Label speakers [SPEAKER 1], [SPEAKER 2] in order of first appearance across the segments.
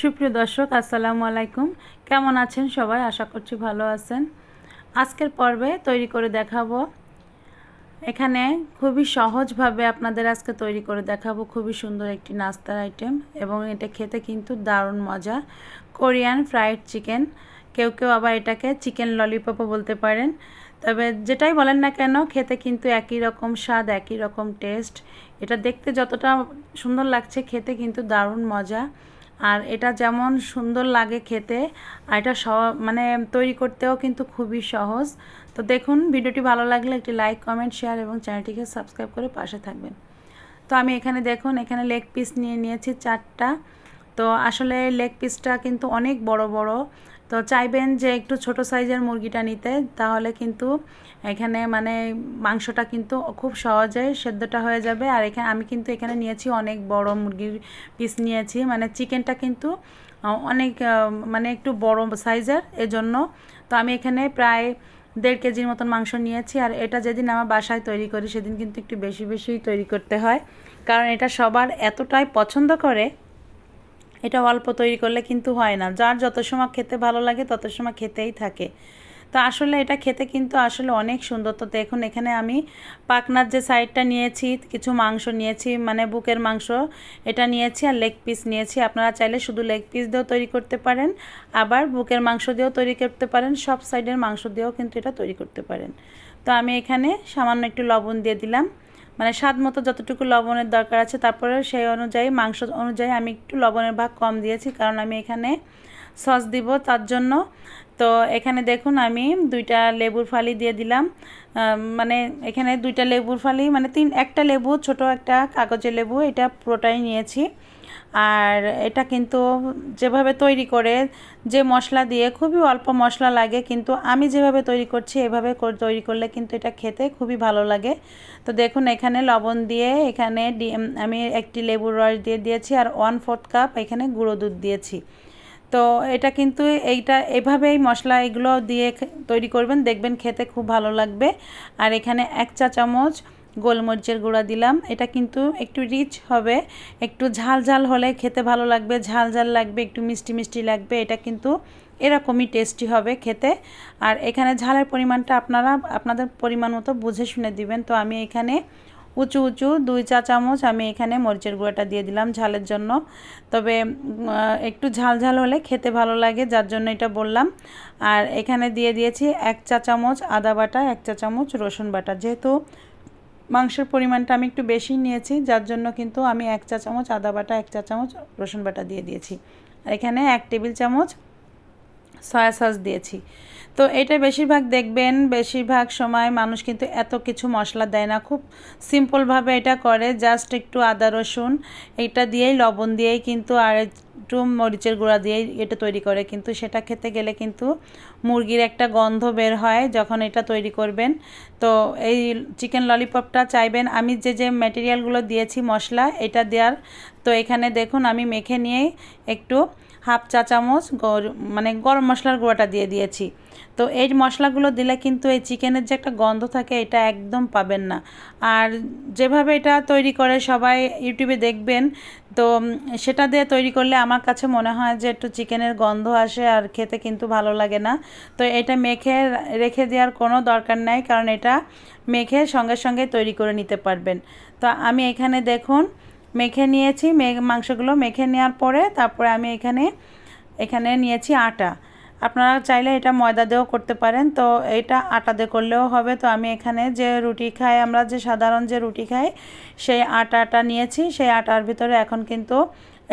[SPEAKER 1] সুপ্রিয় দর্শক, আসসালামু আলাইকুম। কেমন আছেন সবাই? আশা করছি ভালো আছেন। আজকের পর্বে তৈরি করে দেখাবো। এখানে খুবই সহজভাবে আপনাদের আজকে তৈরি করে দেখাবো। খুবই সুন্দর একটি নাস্তার আইটেম এবং এটা খেতে কিন্তু দারুণ মজা। Korean fried chicken. কেউ কেউ আবার এটাকে চিকেন ললিপপও বলতে পারেন। তবে যেটাই বলেন না কেন, খেতে কিন্তু একই রকম স্বাদ, একই রকম টেস্ট এটা দেখতে যতটা সুন্দর লাগছে, খেতে কিন্তু দারুণ মজা। আর এটা যেমন সুন্দর লাগে খেতে, আর এটা মানে তৈরি করতেও কিন্তু খুবই সহজ। তো দেখুন, ভিডিওটি ভালো লাগলে একটি লাইক কমেন্ট শেয়ার এবং চ্যানেলটিকে সাবস্ক্রাইব করে পাশে থাকবেন। তো আমি এখানে দেখুন, এখানে লেগ পিস নিয়ে নিয়েছি চারটা। তো আসলে লেগ পিসটা কিন্তু অনেক বড় বড়। তো চাইবেন যে একটু ছোট সাইজের মুরগিটা নিতে, তাহলে কিন্তু এখানে মানে মাংসটা কিন্তু খুব সহজে সেদ্ধটা হয়ে যাবে। আর এখানে আমি কিন্তু এখানে নিয়েছি অনেক বড় মুরগির পিস নিয়েছি। মানে চিকেনটা কিন্তু অনেক মানে একটু বড় সাইজের এজন্য। তো আমি এখানে প্রায় দেড় কেজির মতন মাংস নিয়েছি। আর এটা যেদিন আমার বাসায় তৈরি করি, সেদিন কিন্তু একটু বেশি বেশি তৈরি করতে হয়। কারণ এটা সবার এতটাই পছন্দ করে এটা অল্প তৈরি করলে কিন্তু হয় না। যার যত সময় খেতে ভালো লাগে, তত সময় খেতেই থাকে। তো আসলে এটা খেতে কিন্তু আসলে অনেক সুন্দর। তো দেখুন, এখানে আমি পাকনার যে সাইডটা নিয়েছি, কিছু মাংস নিয়েছি মানে বুকের মাংস এটা নিয়েছি আর লেগ পিস নিয়েছি। আপনারা চাইলে শুধু লেগ পিস দিয়েও তৈরি করতে পারেন, আবার বুকের মাংস দিয়েও তৈরি করতে পারেন, সব সাইডের মাংস দিয়েও কিন্তু এটা তৈরি করতে পারেন। তো আমি এখানে সামান্য একটু লবণ দিয়ে দিলাম। মানে স্বাদ মতো যতটুকু লবণের দরকার আছে, তারপরে সেই অনুযায়ী, মাংস অনুযায়ী আমি একটু লবণের ভাগ কম দিয়েছি, কারণ আমি এখানে সস দিব, তার জন্য তো এখানে দেখুন আমি দুইটা লেবুর ফালি দিয়ে দিলাম। মানে এখানে দুইটা লেবুর ফালি মানে তিন, একটা লেবু, ছোট একটা কাগজের লেবু, এটা পুরোটাই নিয়েছি। আর এটা কিন্তু যেভাবে তৈরি করে, যে মশলা দিয়ে, খুবই অল্প মশলা লাগে, কিন্তু আমি যেভাবে তৈরি করছি, এভাবে তৈরি করলে কিন্তু এটা খেতে খুবই ভালো লাগে। তো দেখুন এখানে লবণ দিয়ে, এখানে আমি একটি লেবুর রস দিয়ে দিয়েছি, আর ওয়ান ফোর্থ কাপ এখানে গুঁড়ো দুধ দিয়েছি। তো এটা কিন্তু এইটা, এভাবেই মশলা এগুলো দিয়ে তৈরি করবেন, দেখবেন খেতে খুব ভালো লাগবে। আর এখানে এক চা চামচ গোলমরিচের গুঁড়া দিলাম, এটা কিন্তু একটু রিচ হবে, একটু ঝাল ঝাল হলে খেতে ভালো লাগবে, ঝাল ঝাল লাগবে, একটু মিষ্টি মিষ্টি লাগবে, এটা কিন্তু এরকমই টেস্টি হবে খেতে। আর এখানে ঝালের পরিমাণটা আপনারা, আপনাদের পরিমাণ মতো বুঝে শুনে দিবেন। তো আমি এখানে উঁচু উঁচু, দুই চা চামচ আমি এখানে মরিচের গুঁড়াটা দিয়ে দিলাম ঝালের জন্য। তবে একটু ঝাল ঝাল হলে খেতে ভালো লাগে, যার জন্য এটা বললাম। আর এখানে দিয়ে দিয়েছি এক চা চামচ আদা বাটা, এক চা চামচ রসুন বাটা। যেহেতু মাংসের পরিমাণটা আমি একটু বেশি নিয়েছি, যার জন্য কিন্তু আমি এক চা চামচ আদা বাটা, এক চা চামচ রসুন বাটা দিয়ে দিয়েছি। আর এখানে এক টেবিল চামচ সয়া সস দিয়েছি। তো এটা বেশিরভাগ দেখবেন, বেশিরভাগ সময় মানুষ কিন্তু এত কিছু মশলা দেয় না। খুব সিম্পলভাবে এটা করে জাস্ট একটু আদা রসুন, এটা দিয়েই লবণ দিয়েই কিন্তু আর একটু মরিচের গুঁড়া দিয়েই এটা তৈরি করে, কিন্তু সেটা খেতে গেলে কিন্তু মুরগির একটা গন্ধ বের হয় যখন এটা তৈরি করবেন। তো এই চিকেন ললিপপটা চাইবেন। আমি যে যে ম্যাটেরিয়ালগুলো দিয়েছি মশলা, এটা দেওয়ার, তো এখানে দেখুন আমি মেখে নিয়েই একটু হাফ চা চামচ মানে গরম মশলার গুঁড়োটা দিয়ে দিয়েছি। তো এই মশলাগুলো দিলে কিন্তু এই চিকেনের যে একটা গন্ধ থাকে, এটা একদম পাবেন না। আর যেভাবে এটা তৈরি করে সবাই ইউটিউবে দেখবেন তো সেটা দিয়ে তৈরি করলে আমার কাছে মনে হয় যে একটু চিকেনের গন্ধ আসে আর খেতে কিন্তু ভালো লাগে না। তো এটা মেখে রেখে দেওয়ার কোনো দরকার নাই, কারণ এটা মেখে সঙ্গে সঙ্গে তৈরি করে নিতে পারবেন। তো আমি এখানে দেখুন, মেখে নিয়েছি মাংসগুলো মেখে নেওয়ার পরে তারপরে আমি এখানে এখানে নিয়েছি আটা। আপনারা চাইলে এটা ময়দা দিয়েও করতে পারেন। তো এটা আটা দিয়ে করলেও হবে। তো আমি এখানে যে রুটি খাই, আমরা যে সাধারণ যে রুটি খাই, সেই আটাটা নিয়েছি। সেই আটার ভিতরে এখন কিন্তু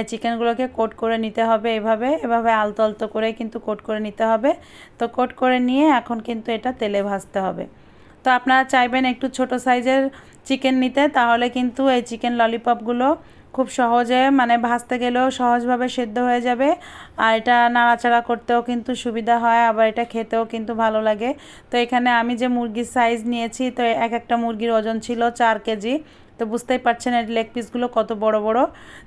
[SPEAKER 1] চিকেনগুলোকে কোট করে নিতে হবে এভাবে। এভাবে আলতো আলতো করে কিন্তু কোট করে নিতে হবে। তো কোট করে নিয়ে এখন কিন্তু এটা তেলে ভাজতে হবে। তো আপনারা চাইবেন একটু ছোট সাইজের চিকেন নিতে, তাহলে কিন্তু এই চিকেন ললিপপগুলো খুব সহজে মানে ভাজতে গেলেও সহজভাবে সেদ্ধ হয়ে যাবে। আর এটা নাড়াচাড়া করতেও কিন্তু সুবিধা হয়, আবার এটা খেতেও কিন্তু ভালো লাগে। তো এখানে আমি যে মুরগির সাইজ নিয়েছি, তো এক একটা মুরগির ওজন ছিল চার কেজি। তো বুঝতেই পারছেন এই লেগ পিসগুলো কত বড় বড়।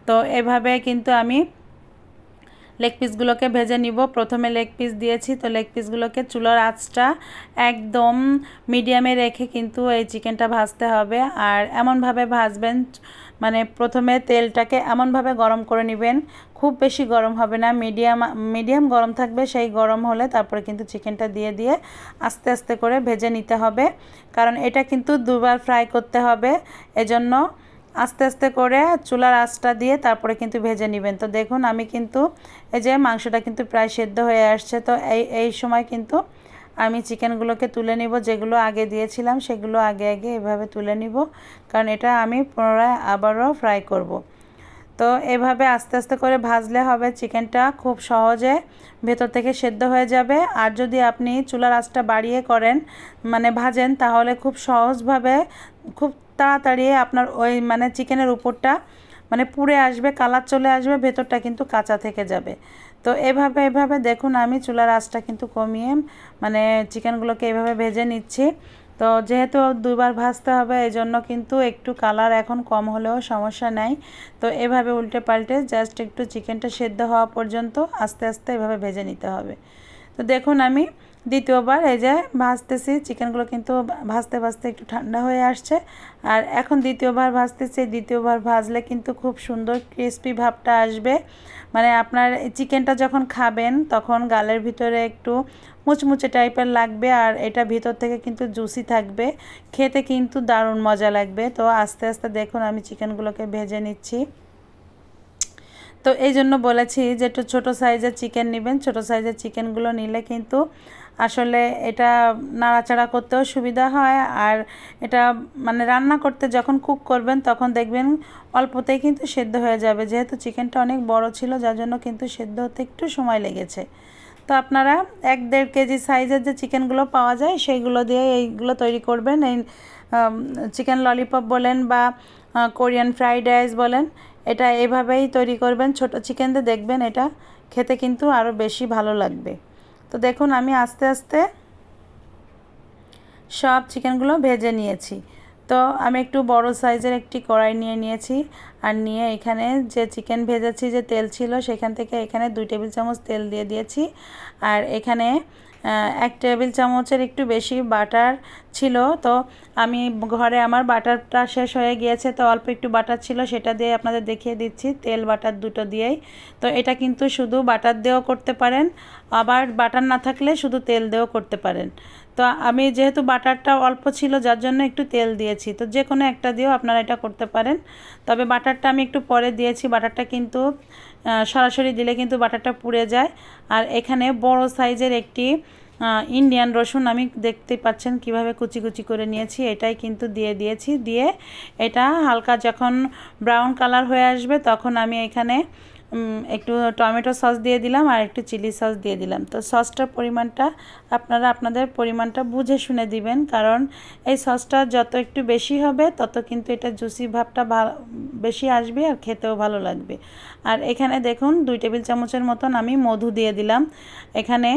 [SPEAKER 1] তো এভাবে কিন্তু আমি লেগ পিসগুলোকে ভেজে নিব। প্রথমে লেগ পিস দিয়েছি, তো লেগ পিসগুলোকে চুলার আঁচটা একদম মিডিয়ামে রেখে কিন্তু এই চিকেনটা ভাজতে হবে। আর এমনভাবে ভাজবেন মানে প্রথমে তেলটাকে এমনভাবে গরম করে নেবেন। খুব বেশি গরম হবে না মিডিয়াম মিডিয়াম গরম থাকবে, সেই গরম হলে তারপরে কিন্তু চিকেনটা দিয়ে দিয়ে আস্তে আস্তে করে ভেজে নিতে হবে। কারণ এটা কিন্তু দুবার ফ্রাই করতে হবে। এজন্য আস্তে আস্তে করে চুলার আঁচটা দিয়ে তারপরে কিন্তু ভেজে নেবেন। তো দেখুন, আমি কিন্তু এই যে মাংসটা কিন্তু প্রায় সেদ্ধ হয়ে আসছে। তো এই এই সময় কিন্তু আমি চিকেনগুলোকে তুলে নিব, যেগুলো আগে দিয়েছিলাম সেগুলো আগে আগে এভাবে তুলে নিব, কারণ এটা আমি পুনরায় আবারও ফ্রাই করব। তো এভাবে আস্তে আস্তে করে ভাজলে হবে, চিকেনটা খুব সহজে ভেতর থেকে সেদ্ধ হয়ে যাবে। আর যদি আপনি চুলার আঁচটা বাড়িয়ে করেন মানে ভাজেন, তাহলে খুব সহজভাবে, খুব তাড়াতাড়ি আপনার ওই মানে চিকেনের উপরটা মানে পুড়ে আসবে, কালার চলে আসবে, ভেতরটা কিন্তু কাঁচা থেকে যাবে। তো এভাবে এভাবে দেখুন আমি চুলার আঁচটা কিন্তু কমিয়ে মানে চিকেনগুলোকে এভাবে ভেজে নিচ্ছি। তো যেহেতু দুবার ভাজতে হবে এই জন্য কিন্তু একটু কালার এখন কম হলেও সমস্যা নাই। তো এভাবে উল্টে পাল্টে জাস্ট একটু চিকেনটা সেদ্ধ হওয়া পর্যন্ত আস্তে আস্তে এভাবে ভেজে নিতে হবে। তো দেখুন আমি দ্বিতীয়বার এই যে ভাজতেছি, চিকেনগুলো কিন্তু ভাজতে ভাজতে একটু ঠান্ডা হয়ে আসছে। আর এখন দ্বিতীয়বার ভাজতেছি, দ্বিতীয়বার ভাজলে কিন্তু খুব সুন্দর ক্রিস্পি ভাবটা আসবে। মানে আপনার চিকেনটা যখন খাবেন, তখন গালের ভিতরে একটু মুচমুচে টাইপের লাগবে আর এটা ভিতর থেকে কিন্তু জুসি থাকবে। খেতে কিন্তু দারুণ মজা লাগবে। তো আস্তে আস্তে দেখুন আমি চিকেনগুলোকে ভেজে নিচ্ছি। তো এই জন্য বলেছি যে একটু ছোটো সাইজের চিকেন নেবেন। ছোটো সাইজের চিকেনগুলো নিলে কিন্তু আসলে এটা নাড়াচাড়া করতেও সুবিধা হয়। আর এটা মানে রান্না করতে যখন কুক করবেন তখন দেখবেন অল্পতেই কিন্তু সেদ্ধ হয়ে যাবে। যেহেতু চিকেনটা অনেক বড় ছিল, যার জন্য কিন্তু সেদ্ধ হতে একটু সময় লেগেছে। তো আপনারা এক দেড় কেজি সাইজের যে চিকেনগুলো পাওয়া যায় সেইগুলো দিয়ে এইগুলো তৈরি করবেন। এই চিকেন ললিপপ বলেন বা কোরিয়ান ফ্রাইড রাইস বলেন এটা এভাবেই তৈরি করবেন। ছোট চিকেন দিয়ে দেখবেন এটা খেতে কিন্তু আরও বেশি ভালো লাগবে। তো দেখুন, আমি আস্তে আস্তে সব চিকেনগুলো ভেজে নিয়েছি। তো আমি একটু বড় সাইজের একটি কড়াই নিয়ে নিয়েছি আর নিয়ে এখানে যে চিকেন ভেজেছি, যে তেল ছিল, সেখান থেকে এখানে দুই টেবিল চামচ তেল দিয়ে দিয়েছি। আর এখানে এক টেবিল চামচের একটু বেশি বাটার ছিল। তো আমি ঘরে আমার বাটারটা শেষ হয়ে গিয়েছে, তো অল্প একটু বাটার ছিল, সেটা দিয়ে আপনাদের দেখিয়ে দিচ্ছি, তেল বাটার দুটো দিয়েই। তো এটা কিন্তু শুধু বাটার দিয়েও করতে পারেন, আবার বাটার না থাকলে শুধু তেল দিয়েও করতে পারেন। তো আমি যেহেতু বাটারটা অল্প ছিল, যার জন্য একটু তেল দিয়েছি। তো যে কোনো একটা দিয়েও আপনারা এটা করতে পারেন। তবে বাটারটা আমি একটু পরে দিয়েছি। বাটারটা কিন্তু সরাসরি দিলে কিন্তু বাটারটা পুড়ে যায়। আর এখানে বড় সাইজের একটি ইন্ডিয়ান রসুন আমি দেখতে পাচ্ছেন কীভাবে কুচি কুচি করে নিয়েছি। এটাই কিন্তু দিয়ে দিয়েছি। দিয়ে এটা হালকা যখন ব্রাউন কালার হয়ে আসবে, তখন আমি এখানে একটু টমেটো সস দিয়ে দিলাম আর একটু চিলি সস দিয়ে দিলাম। তো সসটার পরিমাণটা আপনারা আপনাদের পরিমাণটা বুঝে শুনে দিবেন, কারণ এই সসটা যত একটু বেশি হবে, তত কিন্তু এটা জুসি ভাবটা বেশি আসবে আর খেতেও ভালো লাগবে। আর এখানে দেখুন, দুই টেবিল চামচের মতন আমি মধু দিয়ে দিলাম। এখানে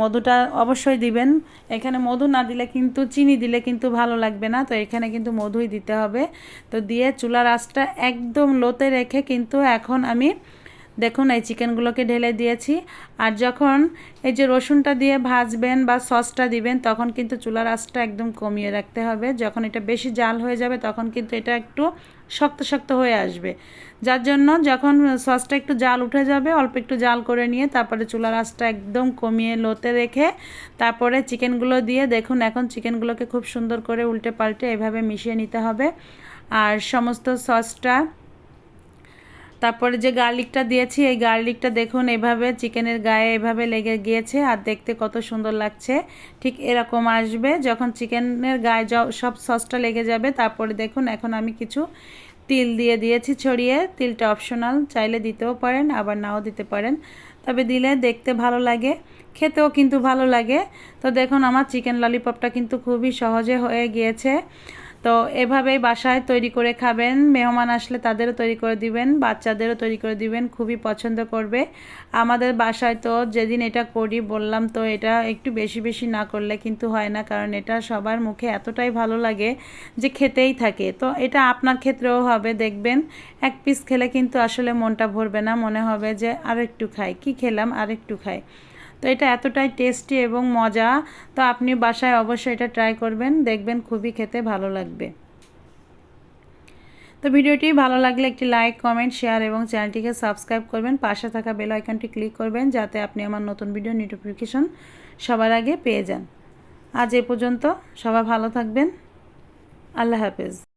[SPEAKER 1] মধুটা অবশ্যই দিবেন। এখানে মধু না দিলে কিন্তু, চিনি দিলে কিন্তু ভালো লাগবে না, তো এখানে কিন্তু মধুই দিতে হবে। তো দিয়ে চুলার আঁচটা একদম লোতে রেখে কিন্তু এখন আমি দেখুন, এই চিকেনগুলোকে ঢেলে দিয়েছি। আর যখন এই যে রসুনটা দিয়ে ভাজবেন বা সসটা দিবেন, তখন কিন্তু চুলার আঁচটা একদম কমিয়ে রাখতে হবে। যখন এটা বেশি জাল হয়ে যাবে, তখন কিন্তু এটা একটু শক্ত শক্ত হয়ে আসবে। যার জন্য যখন সসটা একটু জাল উঠে যাবে, অল্প একটু জাল করে নিয়ে তারপরে চুলার আঁচটা একদম কমিয়ে লোতে রেখে তারপরে চিকেনগুলো দিয়ে দেখুন, এখন চিকেনগুলোকে খুব সুন্দর করে উল্টে পাল্টে এভাবে মিশিয়ে নিতে হবে। আর সমস্ত সসটা তারপরে যে গার্লিকটা দিয়েছি, এই গার্লিকটা দেখুন এভাবে চিকেনের গায়ে এভাবে লেগে গিয়েছে আর দেখতে কত সুন্দর লাগছে। ঠিক এরকম আসবে, যখন চিকেনের গায়ে সব সসটা লেগে যাবে, তারপরে দেখুন এখন আমি কিছু তিল দিয়ে দিয়েছি ছড়িয়ে। তিলটা অপশনাল, চাইলে দিতেও পারেন, আবার নাও দিতে পারেন। তবে দিলে দেখতে ভালো লাগে, খেতেও কিন্তু ভালো লাগে। তো দেখুন আমার চিকেন ললিপপটা কিন্তু খুবই সহজে হয়ে গিয়েছে। তো এভাবেই বাসায় তৈরি করে খাবেন। মেহমান আসলে তাদেরও তৈরি করে দিবেন, বাচ্চাদেরও তৈরি করে দিবেন, খুবই পছন্দ করবে। আমাদের বাসায় তো যেদিন এটা করি, বললাম তো এটা একটু বেশি বেশি না করলে কিন্তু হয় না, কারণ এটা সবার মুখে এতটাই ভালো লাগে যে খেতেই থাকে। তো এটা আপনার ক্ষেত্রেও হবে, দেখবেন। এক পিস খেলে কিন্তু আসলে মনটা ভরবে না, মনে হবে যে আর একটু খাই। কি খেলাম? আর একটু খাই। তো এটা এতটাই টেস্টি এবং মজা। তো আপনি বাসায় অবশ্যই এটা ট্রাই করবেন, দেখবেন খুবই খেতে ভালো লাগবে। তো ভিডিওটি ভালো লাগলে একটি লাইক কমেন্ট শেয়ার এবং চ্যানেলটিকে সাবস্ক্রাইব করবেন। পাশে থাকা বেল আইকনটি ক্লিক করবেন যাতে আপনি আমার নতুন ভিডিও নোটিফিকেশন সবার আগে পেয়ে যান। আজ এ পর্যন্ত সবাই ভালো থাকবেন। আল্লাহ হাফেজ।